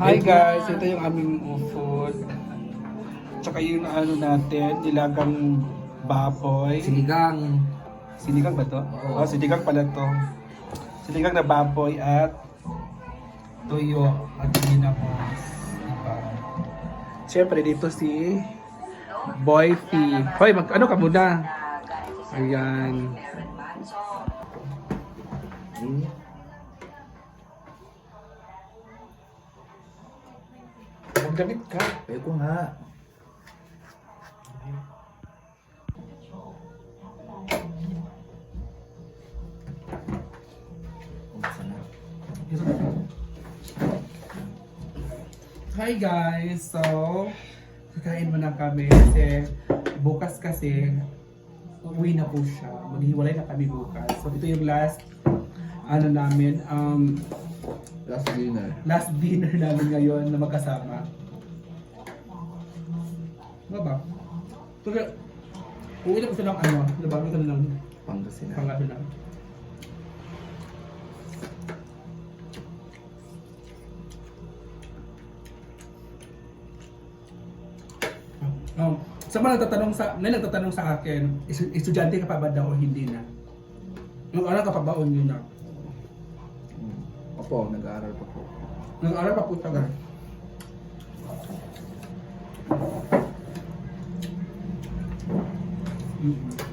Hi guys, ito yung aming food. Tsaka yung ano natin, nilagang baboy. Sinigang. Sinigang ba to? Oo. Oh, sinigang pala to. Sinigang na baboy at tuyo at ginamos. Diba? Siyempre dito si Boy P. Hoy, mag ano ka muna? Ayan. Hmm. Magdamit ka. Pwede ko nga. Hi guys! So, kakain muna kami kasi bukas kasi uwi na po siya. Maghiwalay na kami bukas. So, ito yung last ano namin, um, Last dinner. last dinner namin ngayon na magkasama. Ba? Pero, uwi na ko siya ng ano, nabago ko na ng Pangasinan. pangalan na. Um, sa mga nagtatanong sa, may nagtatanong sa akin, "Estu- estudyante ka pa ba daw o hindi na? Nung aral ka pa ba o hindi na? Opo, nag-aaral pa po. Nag-aral pa po tagal. Mm-hmm.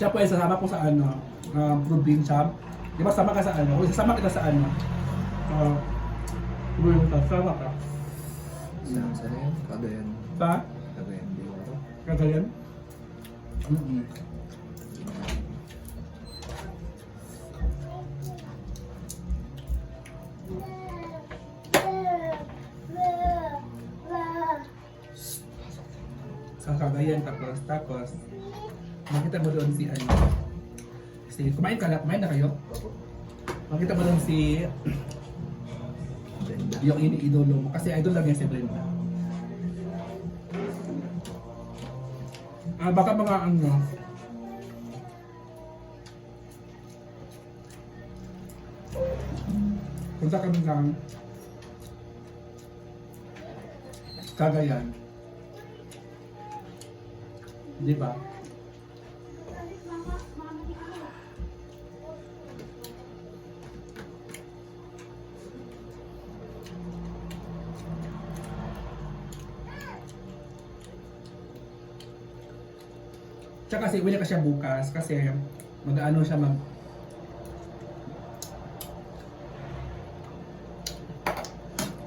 Siya po ay sasama ko sa ano, um, probinsya. Di ba sama ka sa ano? O sasama kita sa ano? Uh, probinsya, sama ka. Saan sa yan? Cagayan. Sa Cagayan de Oro. Cagayan? Mm-mm. Sa Cagayan, tapos, tapos, makita mo doon si ano, si, kumain ka na, kumain na kayo? Makita mo doon si, yung iniidolo mo, kasi idol lang yan si Brenda. Ah, baka mga ano, punta kami ng Cagayan. Di ba? Tsaka kasi uwi na ka siya bukas kasi mag-ano siya mag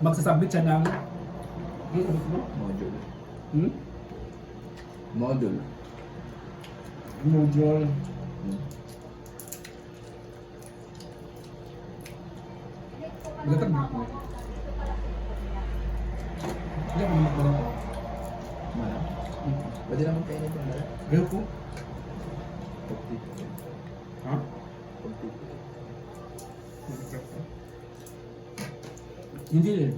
magsasubmit siya ng ano? Module. Hmm? Module. Module. Hmm. Gatag na ako. Hindi ako. Pwede naman kainin yung mala. Ayaw ko. Ha? Hindi rin.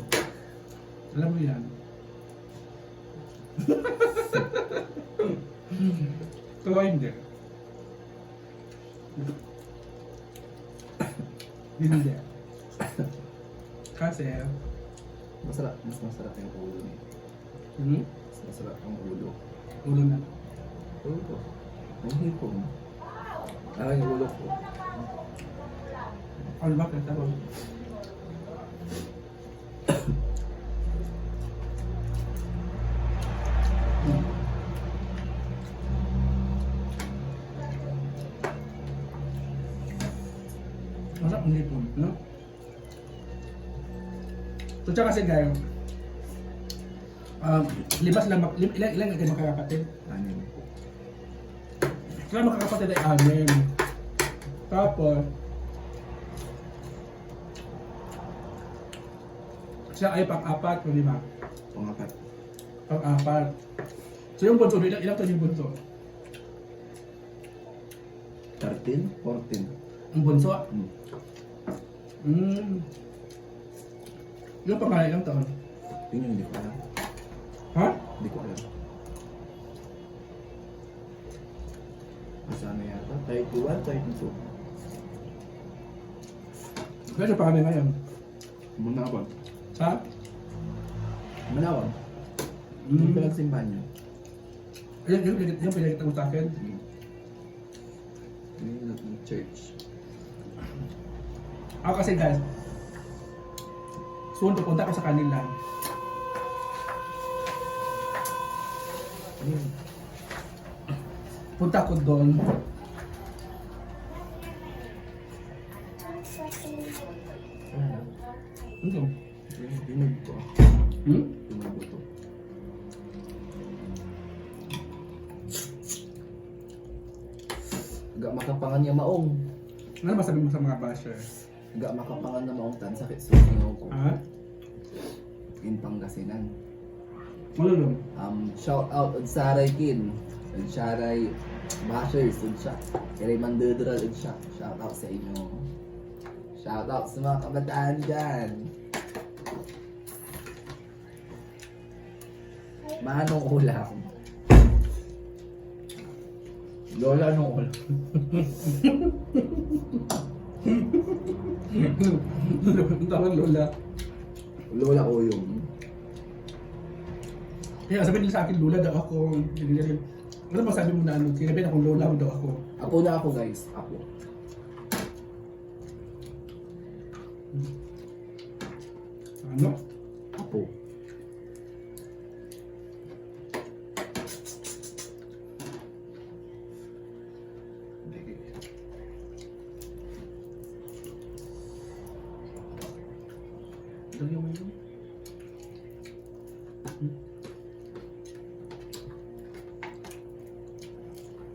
Alam mo yan. Ito hindi. Hindi. Kasi, Masarap. Mas masarap yung ulo niya. hmm? Mas masarap ang ulo. Na. Ulo ko. Ang hipo. Ah, yung ulo ko. Ano ba kaya tawag? Masarap ang hipon, no? So, tsaka guys, um, limas lang, lim, ilan, ilan kayo magkakapatid? Anim. Kaya magkakapatid ay anim. Tapos, siya ay pang-apat o lima? Pangapat. Pang-apat. So yung bunso, ilang, ilang taon yung bunso? 13? 14. Ang bunso? Hmm. Hmm. Yung pangalan ilang taon? Yun yung hindi ko alam. Hindi ko alam. Asa na yata? 31, 32. Kaya siya pangalan ngayon? Manawag. Ha? Manawag. Yung Hmm. pinagsimbahan niya. Yung, yung, yung, yung pinagkita mo sa akin? Hmm. Yung yung church. Ako kasi guys, soon pupunta ako sa kanila. Ayun. Punta ko doon. Ano? Dinog ko. Hmm? Dinog ko. Ga makapangan niya maong. Ano masabi mo sa mga basher? Ga makapangan na maong tan sakit sa singaw ko. Ha? In Pangasinan. Malulong. Um, shout out od Saray Kin. Od Saray Bashers. Od siya. Kaya Mandudral od siya. Shout out sa inyo. Shout out sa mga kabataan dyan. Manong ulam. Lola nung ulam. Ang tawag Lola. Lola uyong. Kaya sabi nila sa akin, Lola daw ako. Ganyan. Ano masabi mo na ano? Sinabi na akong Lola daw ako. Apo na ako guys. Apo. Ano?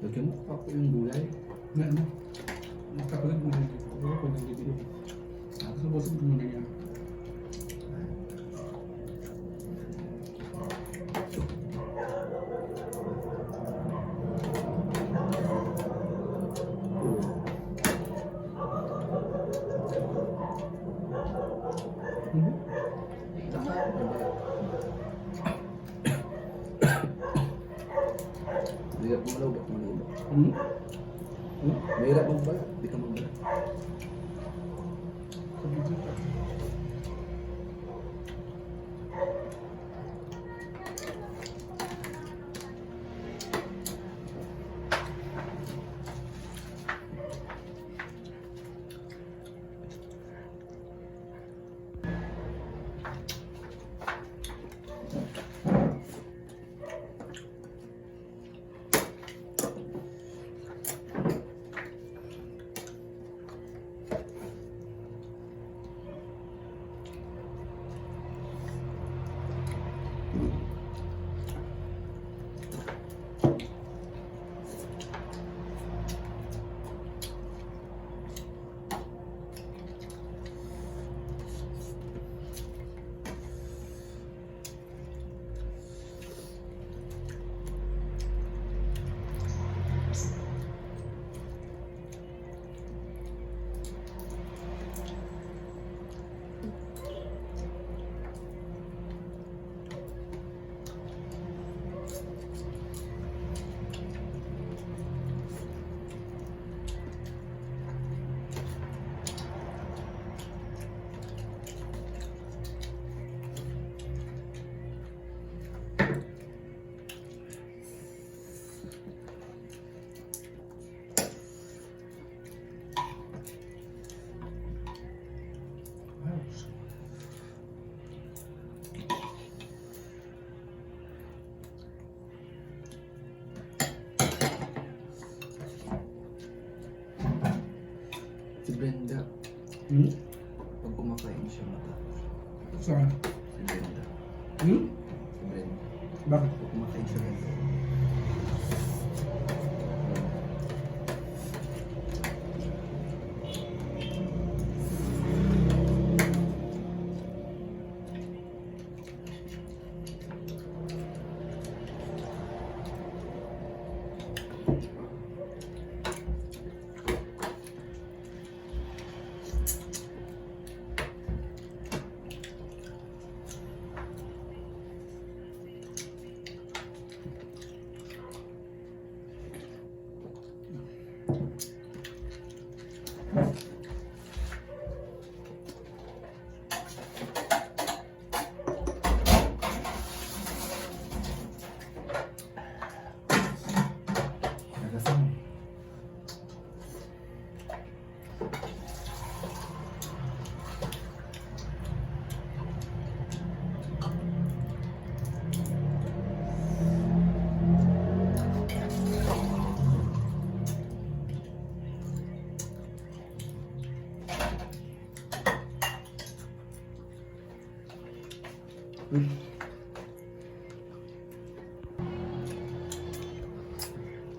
Lagyan mo pa po yung gulay. Na ano? Nakapalag mo na dito. Ano ko nang dito? Tapos nabosog ko muna yan. Mhm. Mahirap Hmm? Hmm? Mahirap mo ba? Di ka mabala. Sabi dito. Brenda, Hmm? pag kumakain siya matapos. Saan?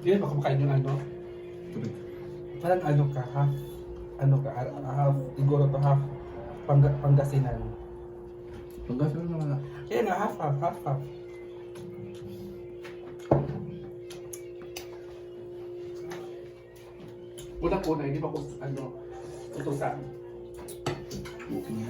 Yun, baka makain yung ano. Parang ano ka, half, ano ka, half, siguro to half, pang, Pangasinan. Mo naman. Kaya nga, half, half, half, half. Unang-una, hindi pa ko, ano, utusan. Booking